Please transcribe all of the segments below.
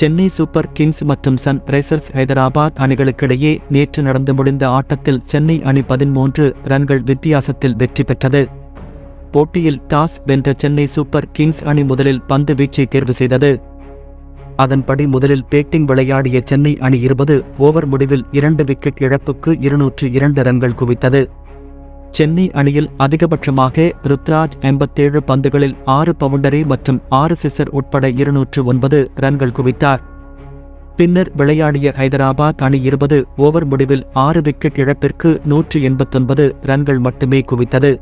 Chennai super Kings மற்றும் Sun risers Hyderabad அணிகளுக்கிடையே நேற்று நடந்து முடிந்த ஆட்டத்தில் சென்னை அணி பதிமூன்று ரன்கள் வித்தியாசத்தில் வெற்றி பெற்றது. போட்டியில் டாஸ் வென்ற சென்னை சூப்பர் கிங்ஸ் அணி முதலில் பந்து வீச்சை தேர்வு செய்தது. அதன்படி முதலில் பேட்டிங் விளையாடிய சென்னை அணி இருபது ஓவர் முடிவில் இரண்டு விக்கெட் இழப்புக்கு இருநூற்று இரண்டு ரன்கள் குவித்தது. சென்னை அணியில் அதிகபட்சமாக ருத்ராஜ் எண்பத்தேழு பந்துகளில் ஆறு பவுண்டரி மற்றும் ஆறு சிசர் உட்பட இருநூற்று ஒன்பது ரன்கள் குவித்தார். பின்னர் விளையாடிய ஹைதராபாத் அணி இருபது ஓவர் முடிவில் ஆறு விக்கெட் இழப்பிற்கு நூற்று எண்பத்தொன்பது ரன்கள் மட்டுமே குவித்தது.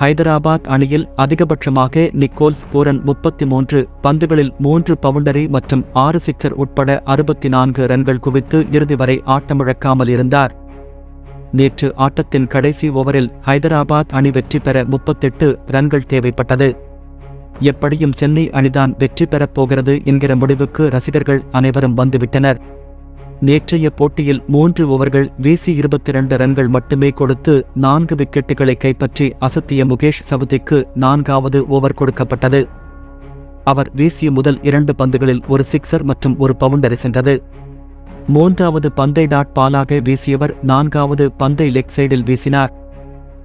ஹைதராபாத் அணியில் அதிகபட்சமாக நிக்கோல்ஸ் பூரன் முப்பத்தி மூன்று பந்துகளில் மூன்று பவுண்டரி மற்றும் ஆறு சிக்சர் உட்பட அறுபத்தி நான்கு ரன்கள் குவித்து இறுதி வரை ஆட்டமிழக்காமல் இருந்தார் நேற்று ஆட்டத்தின் கடைசி ஓவரில் ஹைதராபாத் அணி வெற்றி பெற முப்பத்தெட்டு ரன்கள் தேவைப்பட்டது. எப்படியும் சென்னை அணிதான் வெற்றி பெறப் போகிறது என்கிற முடிவுக்கு ரசிகர்கள் அனைவரும் வந்துவிட்டனர். நேற்றைய போட்டியில் மூன்று ஓவர்கள் வீசி இருபத்தி இரண்டு ரன்கள் மட்டுமே கொடுத்து நான்கு விக்கெட்டுகளை கைப்பற்றி அசத்திய முகேஷ் சவுதிக்கு நான்காவது ஓவர் கொடுக்கப்பட்டது. அவர் வீசிய முதல் இரண்டு பந்துகளில் ஒரு சிக்சர் மற்றும் ஒரு பவுண்டரி சென்றது. மூன்றாவது பந்தை டாட் பாலாக வீசியவர் நான்காவது பந்தை லெக் சைடில் வீசினார்.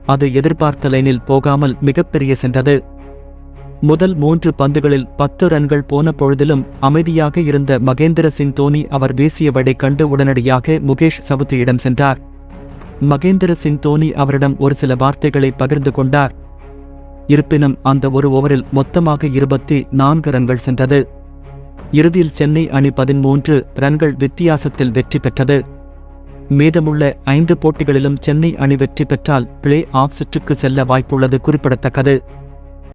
அது எதிர்பார்த்த லைனில் போகாமல் மிகப்பெரிய சென்றது. முதல் மூன்று பந்துகளில் பத்து ரன்கள் போன பொழுதிலும் அமைதியாக இருந்த மகேந்திர சிங் தோனி அவர் வீசியபடி கண்டு உடனடியாக முகேஷ் சவுத்தியிடம் சென்றார். மகேந்திர சிங் தோனி அவரிடம் ஒரு சில வார்த்தைகளை பகிர்ந்து கொண்டார். இருப்பினும் அந்த ஒரு ஓவரில் மொத்தமாக இருபத்தி நான்கு ரன்கள் சென்றது. இறுதியில் சென்னை அணி பதிமூன்று ரன்கள் வித்தியாசத்தில் வெற்றி பெற்றது. மீதமுள்ள ஐந்து போட்டிகளிலும் சென்னை அணி வெற்றி பெற்றால் பிளே ஆஃப் சுற்றுக்கு செல்ல வாய்ப்புள்ளது குறிப்பிடத்தக்கது.